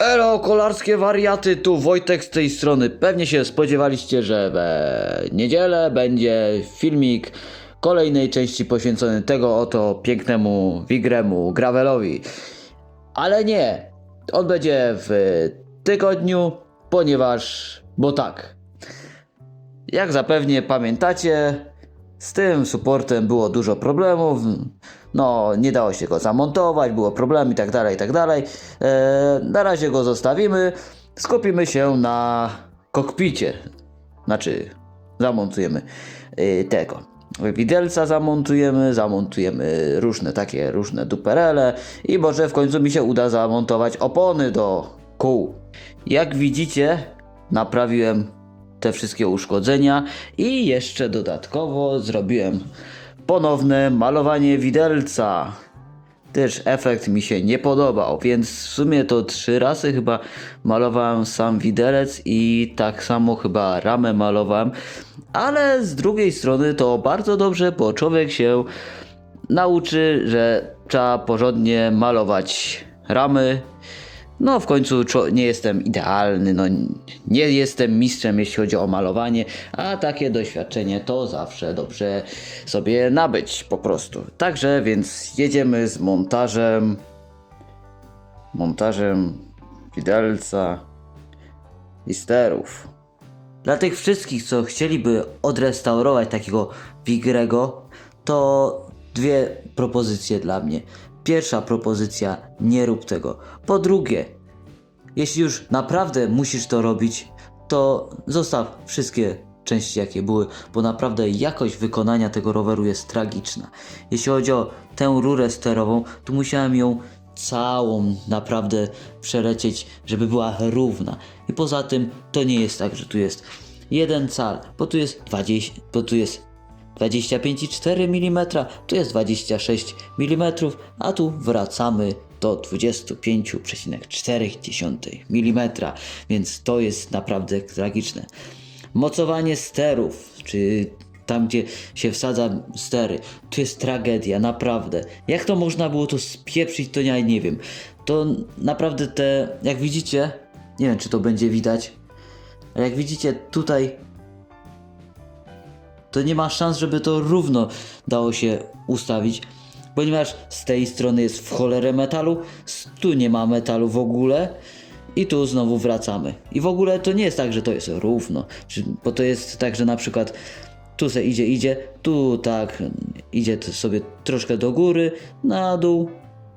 Elo, kolarskie wariaty, tu Wojtek z tej strony. Pewnie się spodziewaliście, że w niedzielę będzie filmik kolejnej części poświęcony tego oto pięknemu Wigremu Gravelowi. Ale nie, on będzie w tygodniu, ponieważ, bo tak, jak zapewnie pamiętacie, z tym supportem było dużo problemów. No, nie dało się go zamontować, było problem i tak dalej, i tak dalej. E, na razie go zostawimy. Skupimy się na kokpicie. Znaczy, zamontujemy e, tego. Widelca zamontujemy, zamontujemy różne takie, różne duperele i może w końcu mi się uda zamontować opony do kół. Jak widzicie, naprawiłem te wszystkie uszkodzenia i jeszcze dodatkowo zrobiłem ponowne malowanie widelca. Też efekt mi się nie podobał, więc w sumie to trzy razy chyba malowałem sam widelec i tak samo chyba ramę malowałem, ale z drugiej strony to bardzo dobrze, bo człowiek się nauczy, że trzeba porządnie malować ramy. No, w końcu nie jestem idealny, no, nie jestem mistrzem, jeśli chodzi o malowanie, a takie doświadczenie to zawsze dobrze sobie nabyć po prostu. Także, więc jedziemy z montażem, montażem widelca i sterów. Dla tych wszystkich, co chcieliby odrestaurować takiego Wigrego, to dwie propozycje dla mnie. Pierwsza propozycja, nie rób tego. Po drugie, jeśli już naprawdę musisz to robić, to zostaw wszystkie części jakie były, bo naprawdę jakość wykonania tego roweru jest tragiczna. Jeśli chodzi o tę rurę sterową, to musiałem ją całą naprawdę przelecieć, żeby była równa. I poza tym to nie jest tak, że tu jest jeden cal, bo tu jest 20, bo tu jest 25,4 mm, tu jest 26 mm, a tu wracamy do 25,4 mm, więc to jest naprawdę tragiczne. Mocowanie sterów, czy tam gdzie się wsadza stery, to jest tragedia, naprawdę. Jak to można było to spieprzyć, to ja nie wiem. To naprawdę te, jak widzicie, nie wiem czy to będzie widać, ale jak widzicie tutaj to nie ma szans, żeby to równo dało się ustawić, ponieważ z tej strony jest w cholerę metalu, tu nie ma metalu w ogóle i tu znowu wracamy. I w ogóle to nie jest tak, że to jest równo, bo to jest tak, że na przykład tu se idzie, idzie, tu tak idzie sobie troszkę do góry, na dół,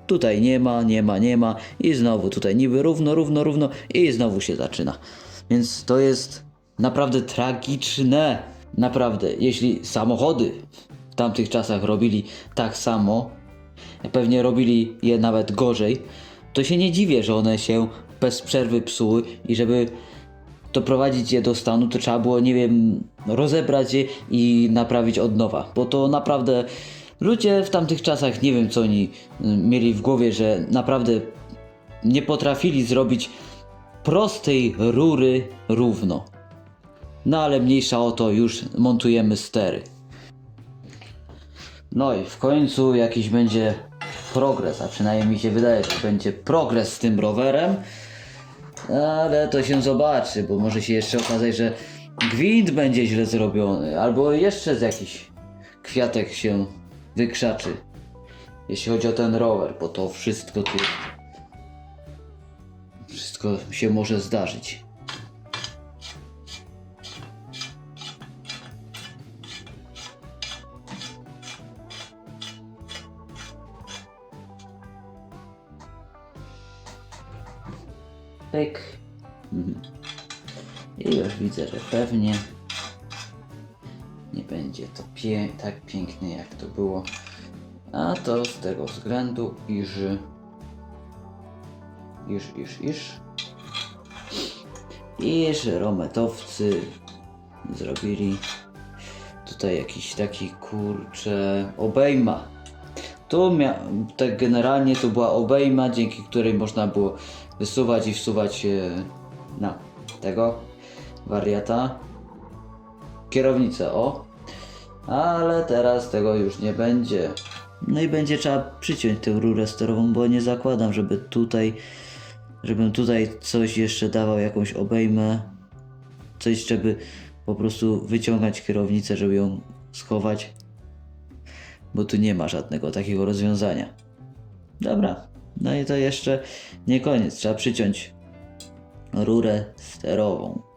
tutaj nie ma, nie ma, nie ma i znowu tutaj niby równo, równo, równo i znowu się zaczyna. Więc to jest naprawdę tragiczne. Naprawdę, jeśli samochody w tamtych czasach robili tak samo, pewnie robili je nawet gorzej, to się nie dziwię, że one się bez przerwy psuły i żeby doprowadzić je do stanu, to trzeba było, nie wiem, rozebrać je i naprawić od nowa. Bo to naprawdę ludzie w tamtych czasach, nie wiem co oni y, mieli w głowie, że naprawdę nie potrafili zrobić prostej rury równo. No ale mniejsza o to, już montujemy stery. No i w końcu jakiś będzie progres, a przynajmniej mi się wydaje, że będzie progres z tym rowerem. Ale to się zobaczy, bo może się jeszcze okazać, że gwint będzie źle zrobiony, albo jeszcze z jakiś kwiatek się wykrzaczy. Jeśli chodzi o ten rower, bo to wszystko tu. Wszystko się może zdarzyć. Pyk. Mhm. I już widzę, że pewnie nie będzie to pie tak pięknie jak to było. A to z tego względu, iż iż, iż, iż iż rometowcy zrobili tutaj jakiś taki kurcze obejma. Tu tak generalnie to była obejma, dzięki której można było wysuwać i wsuwać na tego wariata kierownicę, o. Ale teraz tego już nie będzie. No i będzie trzeba przyciąć tę rurę sterową, bo nie zakładam, żeby tutaj żebym tutaj coś jeszcze dawał, jakąś obejmę, coś, żeby po prostu wyciągać kierownicę, żeby ją schować, bo tu nie ma żadnego takiego rozwiązania. Dobra, no i to jeszcze nie koniec, trzeba przyciąć rurę sterową.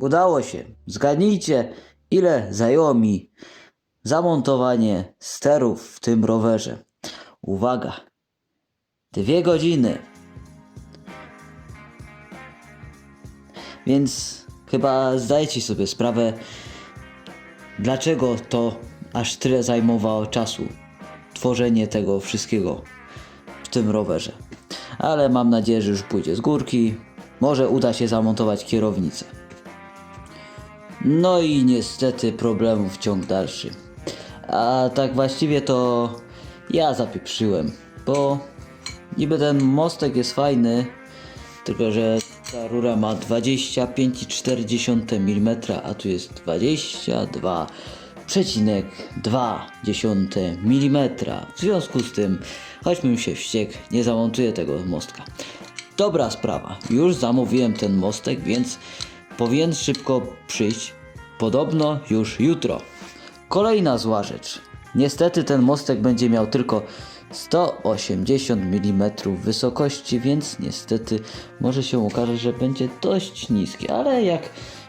Udało się. Zgadnijcie, ile zajęło mi zamontowanie sterów w tym rowerze. Uwaga. Dwie godziny. Więc chyba zdajecie sobie sprawę, dlaczego to aż tyle zajmowało czasu. Tworzenie tego wszystkiego w tym rowerze. Ale mam nadzieję, że już pójdzie z górki. Może uda się zamontować kierownicę. No i niestety problemów ciąg dalszy. A tak właściwie to ja zapieprzyłem, bo niby ten mostek jest fajny, tylko że ta rura ma 25,4 mm, a tu jest 22,2 mm. W związku z tym, choćbym się wściekł, nie zamontuję tego mostka. Dobra sprawa, już zamówiłem ten mostek, więc powinien szybko przyjść. Podobno już jutro. Kolejna zła rzecz. Niestety ten mostek będzie miał tylko 180 mm wysokości, więc niestety może się okazać, że będzie dość niski, ale jak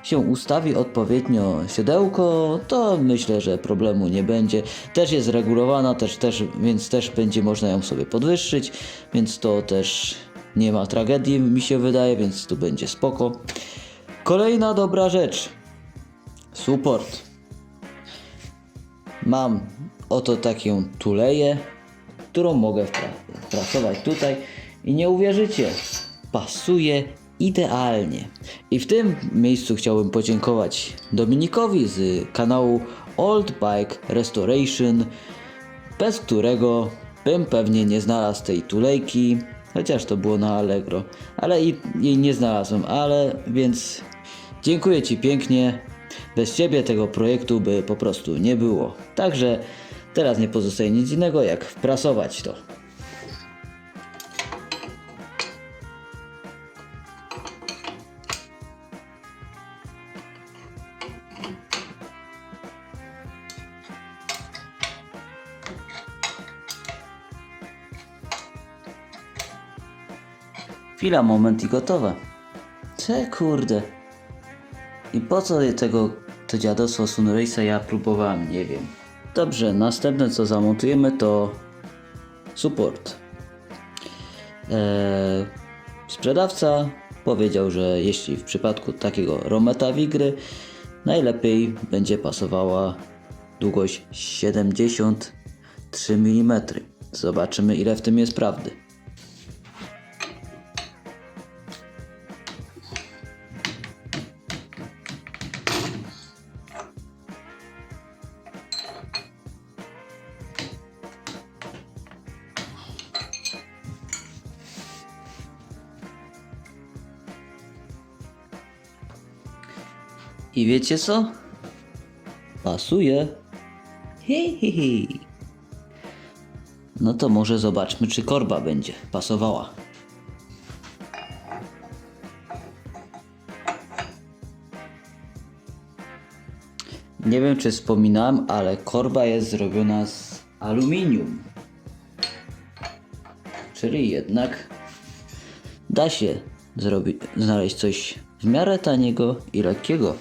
się ustawi odpowiednio siodełko, to myślę, że problemu nie będzie. Też jest regulowana, też, też, więc też będzie można ją sobie podwyższyć, więc to też nie ma tragedii, mi się wydaje, więc tu będzie spoko. Kolejna dobra rzecz. Support. Mam oto taką tuleję, którą mogę wpracować tutaj i nie uwierzycie, pasuje idealnie. I w tym miejscu chciałbym podziękować Dominikowi z kanału Old Bike Restoration, bez którego bym pewnie nie znalazł tej tulejki, chociaż to było na Allegro, ale i, jej nie znalazłem, ale więc dziękuję Ci pięknie. Bez Ciebie tego projektu by po prostu nie było. Także teraz nie pozostaje nic innego jak wprasować to. Chwila, moment i gotowe. Cze kurde. I po co tego, to dziadostwo Sunrace'a ja próbowałem, nie wiem. Dobrze, następne co zamontujemy to support. Eee, sprzedawca powiedział, że jeśli w przypadku takiego Rometa Wigry najlepiej będzie pasowała długość 73 mm. Zobaczymy ile w tym jest prawdy. I wiecie co? Pasuje. Hi, hi, hi. No to może zobaczmy, czy korba będzie pasowała. Nie wiem, czy wspominałem, ale korba jest zrobiona z aluminium. Czyli jednak da się zrobić, znaleźć coś w miarę taniego i lekkiego.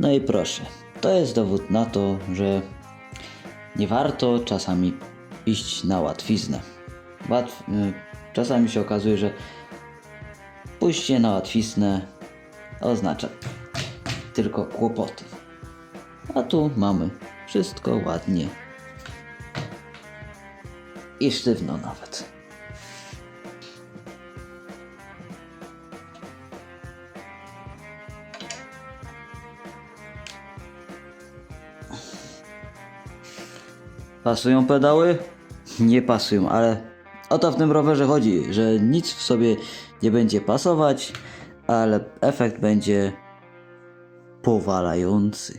No i proszę, to jest dowód na to, że nie warto czasami iść na łatwiznę. Łatw... y, Czasami się okazuje, że pójście na łatwiznę oznacza tylko kłopoty. A tu mamy wszystko ładnie i sztywno nawet. Pasują pedały? Nie pasują, ale o to w tym rowerze chodzi, że nic w sobie nie będzie pasować, ale efekt będzie powalający.